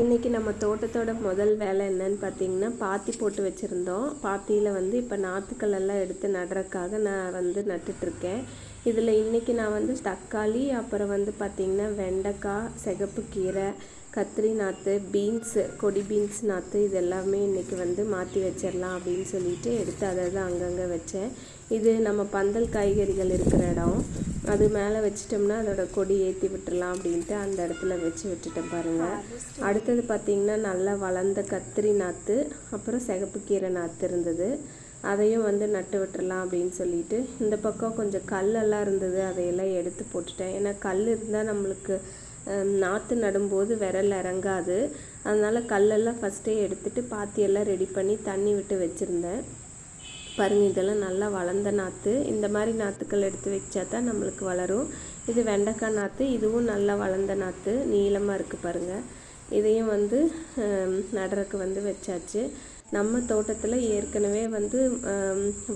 இன்றைக்கி நம்ம தோட்டத்தோட முதல் வேலை என்னன்னு பார்த்தீங்கன்னா பாத்தி போட்டு வச்சுருந்தோம். பாத்தியில் வந்து இப்போ நாற்றுக்கள் எல்லாம் எடுத்து நடுறதுக்காக நான் வந்து நட்டுட்ருக்கேன் இதில் இன்றைக்கி நான் வந்து தக்காளி அப்புறம் வந்து பார்த்திங்கன்னா வெண்டைக்காய் சிகப்பு கீரை கத்திரி நாற்று பீன்ஸு கொடி பீன்ஸ் நாற்று இது எல்லாமே இன்றைக்கி வந்து மாற்றி வச்சிடலாம் அப்படின்னு சொல்லிட்டு எடுத்து அதை தான் அங்கங்கே வச்சேன். இது நம்ம பந்தல் காய்கறிகள் இருக்கிற இடம். அது மேலே வச்சிட்டோம்னா அதோட கொடி ஏற்றி விட்டுடலாம் அப்படின்ட்டு அந்த இடத்துல வச்சு விட்டுட்டேன் பாருங்கள் அடுத்தது பார்த்திங்கன்னா நல்லா வளர்ந்த கத்திரி நாற்று அப்புறம் சிகப்பு கீரை நாற்று இருந்தது. அதையும் வந்து நட்டு விட்டுறலாம் அப்படின்னு சொல்லிட்டு இந்த பக்கம் கொஞ்சம் கல்லெல்லாம் இருந்தது அதையெல்லாம் எடுத்து போட்டுட்டேன். ஏன்னா கல் இருந்தால் நம்மளுக்கு நாற்று நடும்போது விரல் இறங்காது. அதனால் கல்லெல்லாம் ஃபஸ்ட்டே எடுத்துட்டு பாத்தியெல்லாம் ரெடி பண்ணி தண்ணி விட்டு வச்சுருந்தேன். பாருங்கள் இதெல்லாம் நல்லா வளர்ந்த நாற்று இந்த மாதிரி நாற்றுக்கள் எடுத்து வச்சா தான் நம்மளுக்கு வளரும். இது வெண்டைக்காய் நாற்று இதுவும் நல்லா வளர்ந்த நாற்று நீளமாக இருக்குது பாருங்கள் இதையும் வந்து நடுறக்கு நடுறதுக்கு வந்து வச்சாச்சு. நம்ம தோட்டத்தில் ஏற்கனவே வந்து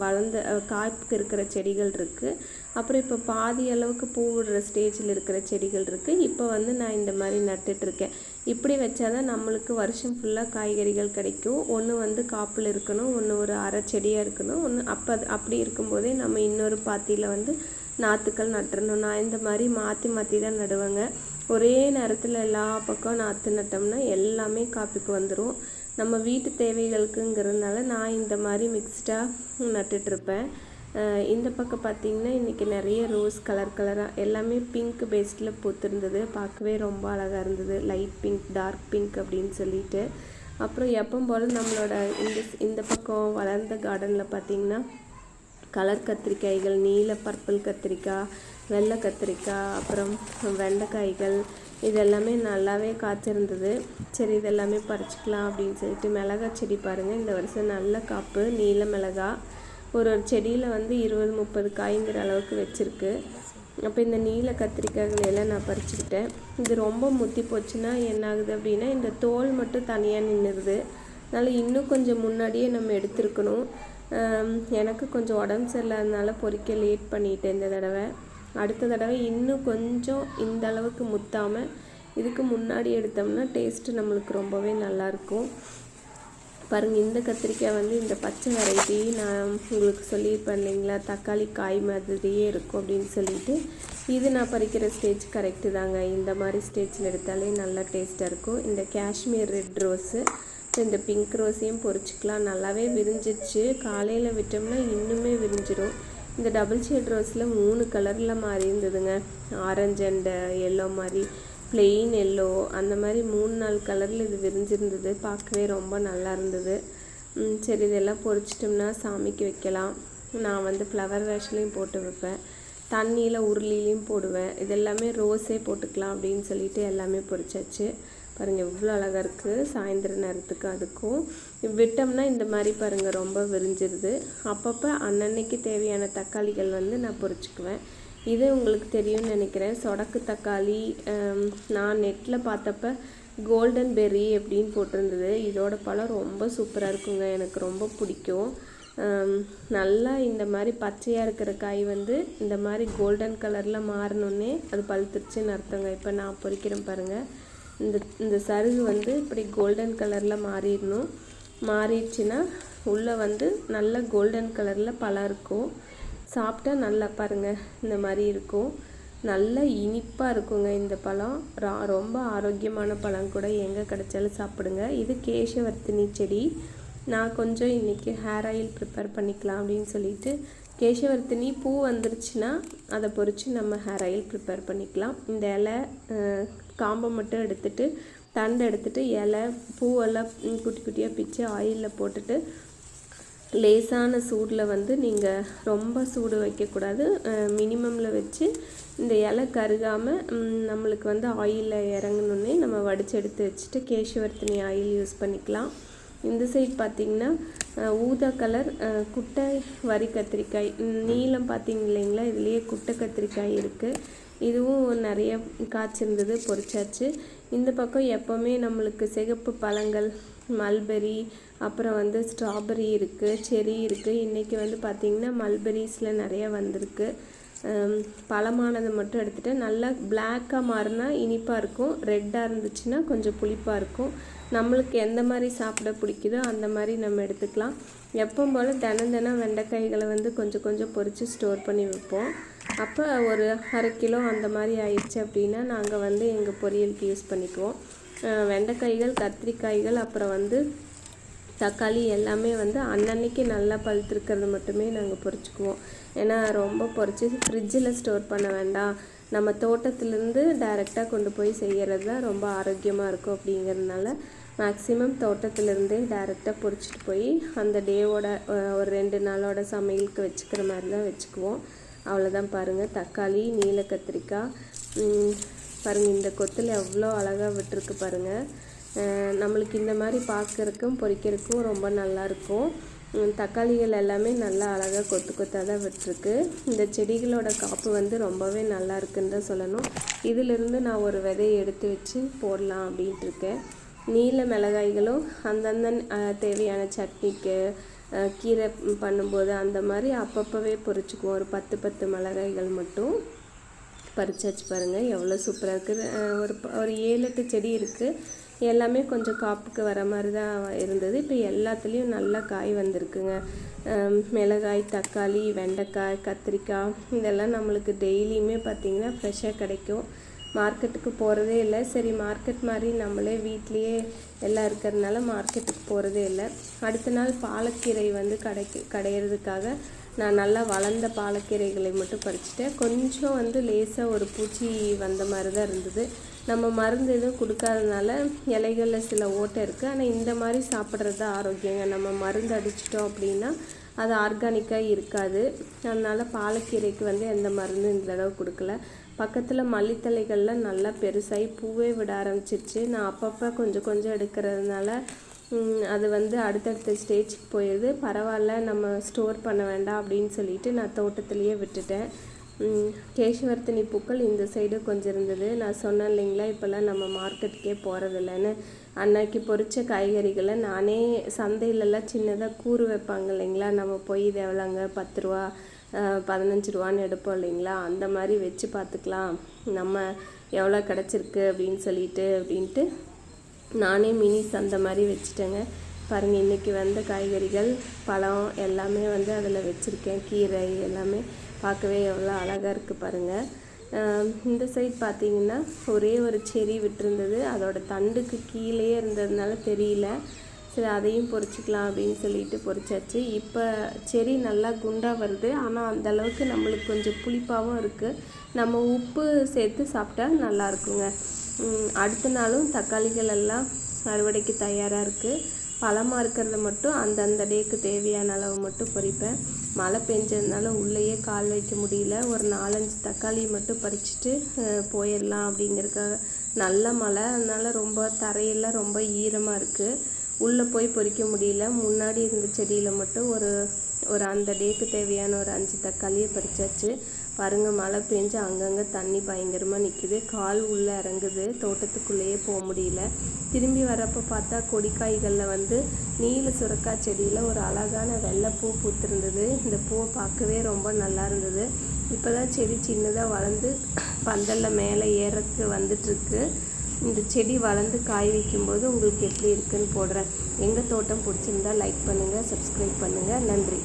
வளர்ந்த காய்ப்புக்கு இருக்கிற செடிகள் இருக்குது அப்புறம் இப்போ பாதி அளவுக்கு பூ விடுற ஸ்டேஜில் இருக்கிற செடிகள் இருக்குது இப்போ வந்து நான் இந்த மாதிரி நட்டுட்ருக்கேன் இப்படி வச்சாதான் நம்மளுக்கு வருஷம் ஃபுல்லாக காய்கறிகள் கிடைக்கும். ஒன்று வந்து காப்பில் இருக்கணும் ஒன்று ஒரு அரை செடியாக இருக்கணும் ஒன்று அப்போ அது அப்படி இருக்கும்போதே நம்ம இன்னொரு பாத்தியில் வந்து நாற்றுக்கள் நட்டுறணும். நான் இந்த மாதிரி மாற்றி மாற்றி தான் நடுவேங்க. ஒரே நேரத்தில் எல்லா பக்கம் நாற்று நட்டோம்னா எல்லாமே காப்பிக்கு வந்துடும் நம்ம வீட்டு தேவைகளுக்குங்கிறதுனால நான் இந்த மாதிரி மிக்ஸ்டாக நட்டுட்ருப்பேன் இந்த பக்கம் பார்த்திங்கன்னா இன்றைக்கி நிறைய ரோஸ் கலர் கலராக எல்லாமே பிங்க் பேஸ்டில் பூத்துருந்தது. பார்க்கவே ரொம்ப அழகாக இருந்தது. லைட் பிங்க் டார்க் பிங்க் அப்படின்னு சொல்லிட்டு. அப்புறம் எப்போ போல் நம்மளோட இந்த இந்த பக்கம் வளர்ந்த கார்டனில் பார்த்தீங்கன்னா கலர் கத்திரிக்காய்கள் நீல பர்பிள் கத்திரிக்காய் வெள்ளை கத்திரிக்காய் அப்புறம் வெண்டைக்காய்கள் இது எல்லாமே நல்லாவே காய்ச்சிருந்தது. சரி இதெல்லாமே பறிச்சிக்கலாம் அப்படின்னு சொல்லிட்டு மிளகாய் செடி பாருங்கள் இந்த வருஷம் நல்ல காப்பு நீல மிளகாய். ஒரு ஒரு செடியில் வந்து இருபது முப்பது காய்ங்கிற அளவுக்கு வச்சுருக்கு. அப்போ இந்த நீல கத்திரிக்காய்களை எல்லாம் நான் பறிச்சுக்கிட்டேன். இது ரொம்ப முத்தி போச்சுன்னா என்ன ஆகுது அப்படின்னா இந்த தோல் மட்டும் தனியாக நின்றுடுது அதனால் இன்னும் கொஞ்சம் முன்னாடியே நம்ம எடுத்திருக்கணும். எனக்கு கொஞ்சம் உடம்பு சரியில்லாதனால பொறிக்க லேட் பண்ணிட்டேன் இந்த தடவை. அடுத்த தடவை இன்னும் கொஞ்சம் இந்த அளவுக்கு முத்தாமல் இதுக்கு முன்னாடி எடுத்தோம்னா டேஸ்ட்டு நம்மளுக்கு ரொம்பவே நல்லாயிருக்கும் பாருங்கள் இந்த கத்திரிக்காய் வந்து இந்த பச்சை வெரைட்டி நான் உங்களுக்கு சொல்லியிருப்பேன் இல்லைங்களா? தக்காளி காய் மாதிரியே இருக்கும் அப்படின்னு சொல்லிட்டு. இது நான் பறிக்கிற ஸ்டேஜ் கரெக்டு தாங்க. இந்த மாதிரி ஸ்டேஜில் எடுத்தாலே நல்லா டேஸ்ட்டாக இருக்கும். இந்த காஷ்மீர் ரெட் ரோஸு இந்த பிங்க் ரோஸையும் பொறிச்சிக்கலாம் நல்லாவே விரிஞ்சிருச்சு. காலையில் விட்டோம்னா இன்னுமே விரிஞ்சிடும் இந்த டபுள் ஷேட் ரோஸில் மூணு கலரில் மாறி இருந்ததுங்க. ஆரஞ்சு அண்ட் எல்லோ மாதிரி பிளெயின் எல்லோ அந்த மாதிரி மூணு நாலு கலரில் இது விரிஞ்சிருந்தது. பார்க்கவே ரொம்ப நல்லா இருந்தது. சரி இதெல்லாம் பொரிச்சிட்டோம்னா சாமிக்கு வைக்கலாம். நான் வந்து ஃப்ளவர் வேஷ்லையும் போட்டு வைப்பேன். தண்ணியில் உருளிலையும் போடுவேன். இதெல்லாமே ரோஸே போட்டுக்கலாம் அப்படின்னு சொல்லிட்டு எல்லாமே பொரிச்சாச்சு. பாருங்கள் எவ்வளோ அழகாக இருக்குது சாயந்தர நேரத்துக்கு அதுக்கும். விட்டோம்னா இந்த மாதிரி பாருங்கள் ரொம்ப விரிஞ்சிருது. அப்பப்போ அன்னன்னைக்கு தேவையான தக்காளிகள் வந்து நான் பொறிச்சிக்குவேன். இது உங்களுக்கு தெரியும்னு நினைக்கிறேன். சொடக்கு தக்காளி நான் நெட்டில் பார்த்தப்ப கோல்டன் பெர்ரி அப்படின்னு போட்டிருந்தது. இதோட பழம் ரொம்ப சூப்பராக இருக்குங்க. எனக்கு ரொம்ப பிடிக்கும். நல்லா இந்த மாதிரி பச்சையாக இருக்கிற காய் வந்து இந்த மாதிரி கோல்டன் கலரில் மாறினோன்னே அது பழுத்துருச்சுன்னு அர்த்தங்க. இப்போ நான் பொறிக்கிறேன் பாருங்கள் இந்த இந்த சருகு வந்து இப்படி கோல்டன் கலரில் மாறிடணும். மாறிடுச்சுன்னா உள்ளே வந்து நல்ல கோல்டன் கலரில் பழம் இருக்கும். சாப்பிட்டா நல்லா பாருங்கள் இந்த மாதிரி இருக்கும். நல்ல இனிப்பாக இருக்குங்க இந்த பழம். ரா- ரொம்ப ஆரோக்கியமான பழம் கூட எங்கே கிடைச்சாலும் சாப்பிடுங்க. இது கேசவர்த்தினி செடி. நான் கொஞ்சம் இன்றைக்கி ஹேர் ஆயில் ப்ரிப்பேர் பண்ணிக்கலாம் அப்படின்னு சொல்லிட்டு கேசவர்த்தினி பூ வந்துருச்சுன்னா அதை பொறித்து நம்ம ஹேர் ஆயில் ப்ரிப்பேர் பண்ணிக்கலாம். இந்த இலை காம்பை மட்டும் எடுத்துட்டு தண்டை எடுத்துகிட்டு இலை பூவெல்லாம் குட்டி குட்டியாக பிச்சு ஆயிலில் போட்டுட்டு லேசான சூடில் வந்து நீங்கள் ரொம்ப சூடு வைக்கக்கூடாது. மினிமமில் வச்சு இந்த இலை கருகாமல் நம்மளுக்கு வந்து ஆயிலில் இறங்கணுன்னே நம்ம வடித்து எடுத்து வச்சுட்டு கேசவர்த்தினி ஆயில் யூஸ் பண்ணிக்கலாம். இந்த சைட் பார்த்திங்கன்னா ஊதா கலர் குட்டை வரி கத்திரிக்காய் நீளம் நீலம் இல்லைங்களா? இதுலேயே குட்டை கத்திரிக்காய் இருக்குது இதுவும் நிறைய காய்ச்சிருந்தது பொரிச்சாச்சு. இந்த பக்கம் எப்போவுமே நம்மளுக்கு சிகப்பு பழங்கள் மல்பெரி அப்புறம் வந்து ஸ்ட்ராபெரி இருக்குது செரி இருக்குது இன்றைக்கி வந்து பார்த்திங்கன்னா மல்பெரிஸில் நிறைய வந்திருக்கு. பழமானதை மட்டும் எடுத்துகிட்டு நல்லா பிளாக்காக மாறினா இனிப்பாக இருக்கும். ரெட்டாக இருந்துச்சுன்னா கொஞ்சம் புளிப்பாக இருக்கும். நம்மளுக்கு எந்த மாதிரி சாப்பிட பிடிக்குதோ அந்த மாதிரி நம்ம எடுத்துக்கலாம். எப்பவும் போல் தினம் தினம் வெண்டைக்காய்களை வந்து கொஞ்சம் கொஞ்சம் பொரித்து ஸ்டோர் பண்ணி வைப்போம். அப்போ ஒரு அரை கிலோ அந்த மாதிரி ஆயிடுச்சு அப்படின்னா நாங்கள் வந்து எங்கள் பொரியலுக்கு யூஸ் பண்ணிக்குவோம். வெண்டைக்காய்கள் கத்திரிக்காய்கள் அப்புறம் வந்து தக்காளி எல்லாமே வந்து அன்னன்னைக்கு நல்லா பழுத்திருக்கிறது மட்டுமே நாங்கள் பொறிச்சிக்குவோம். ஏன்னா ரொம்ப பொறிச்சி ஃப்ரிட்ஜில் ஸ்டோர் பண்ண வேண்டாம். நம்ம தோட்டத்துலேருந்து டைரெக்டாக கொண்டு போய் செய்கிறது தான் ரொம்ப ஆரோக்கியமாக இருக்கும் அப்படிங்கிறதுனால மேக்ஸிமம் தோட்டத்துலேருந்தே டைரெக்டாக பொறிச்சிட்டு போய் அந்த டேவோட ஒரு ரெண்டு நாளோட சமையலுக்கு வச்சுக்கிற மாதிரி தான் வச்சுக்குவோம். அவ்வளோதான் பாருங்கள் தக்காளி நீல கத்திரிக்காய் பாருங்கள் இந்த கொத்தில் எவ்வளோ அழகாக விட்டுருக்கு பாருங்கள் நம்மளுக்கு இந்த மாதிரி பார்க்குறக்கும் பொரிக்கிறதுக்கும் ரொம்ப நல்லாயிருக்கும். தக்காளிகள் எல்லாமே நல்லா அழகாக கொத்து கொத்தாக தான் விட்டுருக்கு. இந்த செடிகளோட காப்பு வந்து ரொம்பவே நல்லா இருக்குன்னு தான் சொல்லணும். இதிலிருந்து நான் ஒரு விதையை எடுத்து வச்சு போடலாம் அப்படின்ட்டு இருக்கேன் நீல மிளகாய்களும் அந்தந்த தேவையான சட்னிக்கு கீரை பண்ணும்போது அந்த மாதிரி அப்பப்போவே பொரிச்சுக்குவோம் ஒரு பத்து பத்து மிளகாய்கள் மட்டும். பறிச்சாச்சு பாருங்கள் எவ்வளோ சூப்பராக இருக்குது. ஒரு ஒரு ஏழு எட்டு செடி இருக்குது எல்லாமே கொஞ்சம் காப்புக்கு வர மாதிரி தான் இருந்தது. இப்போ எல்லாத்துலேயும் நல்லா காய் வந்திருக்குங்க. மிளகாய் தக்காளி வெண்டைக்காய் கத்திரிக்காய் இதெல்லாம் நம்மளுக்கு டெய்லியுமே பார்த்திங்கன்னா ஃப்ரெஷ்ஷாக கிடைக்கும். மார்க்கெட்டுக்கு போகிறதே இல்லை. சரி மார்க்கெட் மாதிரி நம்மளே வீட்லேயே எல்லாம் இருக்கிறதுனால மார்க்கெட்டுக்கு போகிறதே இல்லை. அடுத்த நாள் பாலக்கீரை வந்து கிடைக்கு கடையிறதுக்காக நான் நல்லா வளர்ந்த பாலக்கீரைகளை மட்டும் பறிச்சுட்டேன். கொஞ்சம் வந்து லேசாக ஒரு பூச்சி வந்த மாதிரி தான் இருந்தது. நம்ம மருந்து எதுவும் கொடுக்காதனால இலைகளில் சில ஓட்டை இருக்குது ஆனால் இந்த மாதிரி சாப்பிட்றது தான் ஆரோக்கியங்க. நம்ம மருந்து அடிச்சிட்டோம் அப்படின்னா அது ஆர்கானிக்காக இருக்காது. அதனால் பாலக்கீரைக்கு வந்து எந்த மருந்தும் இந்த தடவை கொடுக்கல. பக்கத்தில் மல்லித்தழைகள்லாம் நல்லா பெருசாகி பூவே விட ஆரம்பிச்சிருச்சு. நான் அப்பப்போ கொஞ்சம் கொஞ்சம் எடுக்கிறதுனால அது வந்து அடுத்தடுத்த ஸ்டேஜ்க்கு போயிடுது பரவாயில்ல நம்ம ஸ்டோர் பண்ண வேண்டாம் அப்படின்னு சொல்லிட்டு நான் தோட்டத்துலேயே விட்டுட்டேன். ம், கேசவர்த்தினி பூக்கள் இந்த சைடு கொஞ்சம் இருந்தது. நான் சொன்னேன் இல்லைங்களா இப்போல்லாம் நம்ம மார்க்கெட்டுக்கே போகிறதில்லன்னு அன்னைக்கு பொறிச்ச காய்கறிகளை நானே சந்தையிலலாம் சின்னதாக கூறு வைப்பாங்க இல்லைங்களா நம்ம போய் இது எவ்வளோங்க பத்து ரூபா பதினஞ்சு ரூபான்னு எடுப்போம் இல்லைங்களா அந்த மாதிரி வச்சு பார்த்துக்கலாம். நம்ம எவ்வளோ கிடச்சிருக்கு அப்படின்னு சொல்லிட்டு அப்படின்ட்டு நானே மினி சந்தை மாதிரி வச்சுட்டேங்க. பாருங்கள் இன்றைக்கி வந்த காய்கறிகள் பழம் எல்லாமே வந்து அதில் வச்சுருக்கேன். கீரை எல்லாமே பார்க்கவே எவ்வளோ அழகாக இருக்குது பாருங்கள் இந்த சைட் பார்த்தீங்கன்னா ஒரே ஒரு செடி விட்டுருந்தது. அதோடய தண்டுக்கு கீழே இருந்ததுனால தெரியல. சரி அதையும் பொறிச்சிக்கலாம் அப்படின்னு சொல்லிட்டு பொரிச்சாச்சு இப்போ செடி நல்லா குண்டாக வருது. ஆனால் அந்த அளவுக்கு நம்மளுக்கு கொஞ்சம் புளிப்பாகவும் இருக்குது நம்ம உப்பு சேர்த்து சாப்பிட்டா நல்லாயிருக்குங்க அடுத்த நாளும் தக்காளிகள் எல்லாம் அறுவடைக்கு தயாராக இருக்குது பழமாக இருக்கிறத மட்டும் அந்தந்த டேக்கு தேவையான அளவு மட்டும் பறிப்பேன். மழை பெஞ்சதுனால உள்ளேயே கால் வைக்க முடியல. ஒரு நாலஞ்சு தக்காளி மட்டும் பறிச்சுட்டு போயிடலாம் அப்படிங்கிறதுக்காக. நல்ல மழை. அதனால் ரொம்ப தரையெல்லாம் ரொம்ப ஈரமாக இருக்குது உள்ளே போய் பொறிக்க முடியல. முன்னாடி இருந்த செடியில் மட்டும் ஒரு ஒரு அந்த டேக்கு தேவையான ஒரு அஞ்சு தக்காளியை பறிச்சாச்சு. பாருங்க மழை பெஞ்சு அங்கங்கே தண்ணி பயங்கரமாக நிற்குது கால் உள்ளே இறங்குது. தோட்டத்துக்குள்ளேயே போக முடியல. திரும்பி வரப்போ பார்த்தா கொடிக்காய்களில் வந்து நீல சுரக்காய் செடியில் ஒரு அழகான வெள்ளை பூ பூத்திருந்தது. இந்த பூவை பார்க்கவே ரொம்ப நல்லா இருந்தது. இப்போ தான் செடி சின்னதாக வளர்ந்து பந்தலில் மேலே ஏறக்கு வந்துட்டுருக்கு. இந்த செடி வளர்ந்து காய் வைக்கும்போது உங்களுக்கு எப்படி இருக்குன்னு போடுறேன். எங்கள் தோட்டம் பிடிச்சிருந்தா லைக் பண்ணுங்கள் சப்ஸ்கிரைப் பண்ணுங்கள் நன்றி.